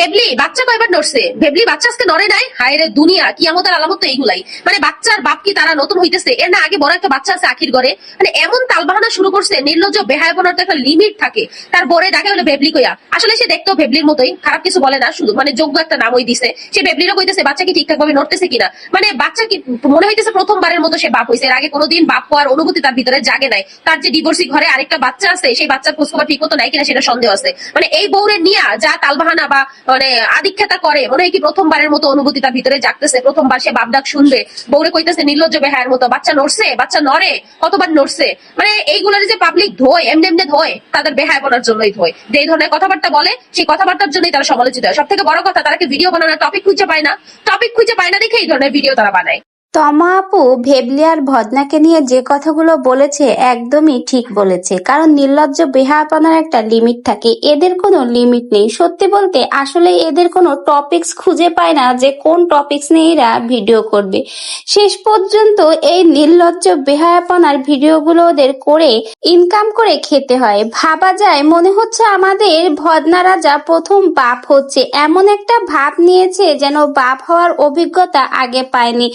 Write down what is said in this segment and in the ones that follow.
ভেবলি, বাচ্চা কয়বার নড়ছে? ভেবলি, বাচ্চা আজকে নড়ে নাই? হায় রে দুনিয়া, কিয়ামতের আলামত এইগুলাই। মানে বাচ্চার বাপ কি তারা নতুন হইতেছে? এর না আগে বড় একটা বাচ্চা আছে আখির ঘরে। মানে এমন তালবাহানা শুরু করছে, নির্লজ্জ, বেহায়াপনার তো একটা লিমিট থাকে। তার বরে ডাকে হলো ভেবলি কইয়া? আসলে সে দেখতো ভেবলির মতোই, খারাপ কিছু বলে না, শুধু মানে যোগ্য একটা নামই দিছে। সে ভেবলিরও কইতেছে, বাচ্চা কি ঠিকঠাক ভাবে নড়তেছে কিনা? মানে বাচ্চা কি, মনে হইতেছে প্রথমবারের মতো সে বাপ হইছে। এর আগে কোনোদিন বাপ হওয়ার অনুভূতি তার ভিতরে জাগে নাই। তার যে ডিভোর্সি ঘরে আরেকটা বাচ্চা আছে, সেই বাচ্চার খোঁজখবর ঠিক মতো নাই কিনা সেটা সন্দেহ আছে। মানে এই বউরে নিয়া যা তালবাহানা বা মানে আদিক্ষেতা করে। মনে হয় কি প্রথমবারের মতো অনুভূতি তার ভিতরে জাগতেছে। প্রথমবার সে বাপডাক শুনবে। বৌরে কইতেছে, নির্লজ্জ বেহায়ের মতো, বাচ্চা নড়ছে, বাচ্চা নড়ে, কতবার নড়ছে? মানে এইগুলোর যে পাবলিক ধোয়, এমনি এমনি ধোয়, তাদের বেহায় বলার জন্যই ধোয়। যে এই ধরনের কথাবার্তা বলে, সেই কথাবার্তার জন্যই তারা সমালোচিত হয়। সব থেকে বড় কথা, তারা কি ভিডিও বানানোর টপিক খুঁজে পায় না? টপিক খুঁজে পায় না দেখে এই ধরনের ভিডিও তারা বানায়। তমা আপু ভেবলি আর ভদনাকে নিয়ে যে কথাগুলো বলেছে একদমই ঠিক বলেছে। কারণ নির্লজ্জ বেহায়াপনার একটা লিমিট থাকে। এদের কোনো লিমিট নেই। সত্যি বলতে আসলে এদের কোনো টপিকস খুঁজে পায় না যে কোন টপিকস নিয়ে এরা ভিডিও করবে। শেষ পর্যন্ত এই নির্লজ্জ বেহায়াপনার ভিডিওগুলো ওদের করে ইনকাম করে খেতে হয়। ভাবা যায়, মনে হচ্ছে আমাদের ভদনা রাজা প্রথম বাপ হচ্ছে, এমন একটা ভাব নিয়েছে যেন বাপ হওয়ার অভিজ্ঞতা আগে পায়নি।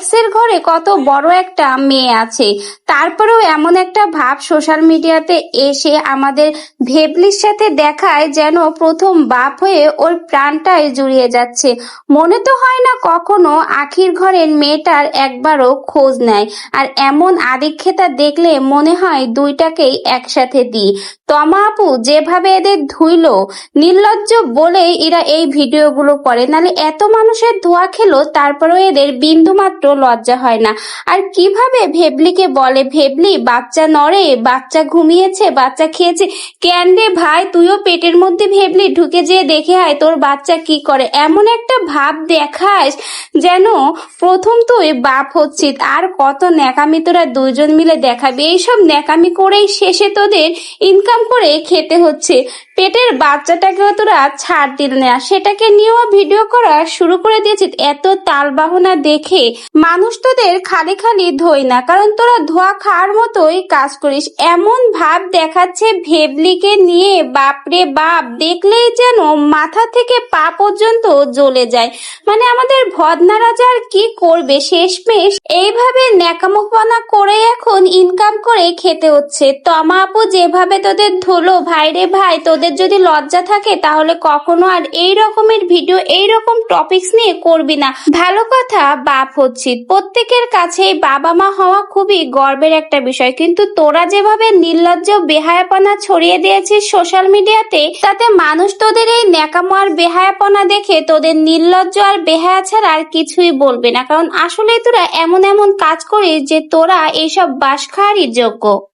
এক্সের ঘরে কত বড় একটা মেয়ে আছে। তারপরেও এমন একটা ভাব সোশ্যাল মিডিয়াতে এসে আমাদের ভেবলির সাথে দেখায় যেন প্রথম বাপ হয়ে ওর প্রাণটাই জুড়িয়ে যাচ্ছে। মনে তো হয় না কখনো আখির ঘরের মেয়েটার একবারও খোঁজ নেয়। আর এমন আদিক্ষেতা দেখলে মনে হয় দুইটাকেই একসাথে দিই। তমা আপু যেভাবে এদের ধুইল, নির্লজ্জ বলে এরা এই ভিডিওগুলো করে। নালে এত মানুষের ধোয়া খেলো, তারপরেও এদের বিন্দুমাত্র লজ্জা হয় না। আর কীভাবে ভেবলিকে বলে, ভেবলি, বাচ্চা নড়ে, বাচ্চা ঘুমিয়েছে, বাচ্চা খেয়েছে, কেন রে ভাই, তুইও পেটের মধ্যে ভেবলি ঢুকে যেয়ে দেখে আয় তোর বাচ্চা কি করে? এমন একটা ভাব দেখাস যেন প্রথম তুই বাপ হচ্ছিস, আর কত ন্যাকামি তোরা দুইজন মিলে দেখাবি। এইসব ন্যাকামি করেই শেষে তোদের ইনকাম করে খেতে হচ্ছে। পেটের বাচ্চাটাকেও তোরা ছাড় দিল না। সেটাকে নিয়েও ভিডিও করা শুরু করে দিয়েছিস। এত তালবাহনা দেখে মানুষ তোদের খালি খালি ধোয় না, কারণ তোরা ধোয়া খাওয়ার মতোই কাজ করিস। এমন ভাব দেখাচ্ছে ভেবলিকে নিয়ে, বাপরে বাপ, দেখলেই যেন মাথা থেকে পা পর্যন্ত জ্বলে যায়। মানে আমাদের ভদনা রাজা আর কি করবে? শেষমেশ এইভাবে ন্যাকামুখপনা করে এখন ইনকাম করে খেতে হচ্ছে। তমা আপু যেভাবে তোদের ধুলো, ভাই রে ভাই, তোদের যদি লজ্জা থাকে, তাহলে কখনো আর এই রকমের ভিডিও এই রকম টপিকস নিয়ে করবি না। ভালো কথা, বাপ হচ্ছিস প্রত্যেকের কাছেই বাবা মা হওয়া খুবই গর্বের একটা বিষয়। কিন্তু তোরা যেভাবে নির্লজ্জ, বেহায়াপনা ছড়িয়ে দিয়েছিস সোশ্যাল মিডিয়াতে, তাতে মানুষ তোদের এই ন্যাকামো আর বেহায়াপনা দেখে তোদের নির্লজ্জ আর বেহায়া ছাড়া আর কিছুই বলবে না। কারণ আসলে তোরা এমন এমন কাজ করিস যে তোরা এইসব বাস খাওয়ারই যোগ্য।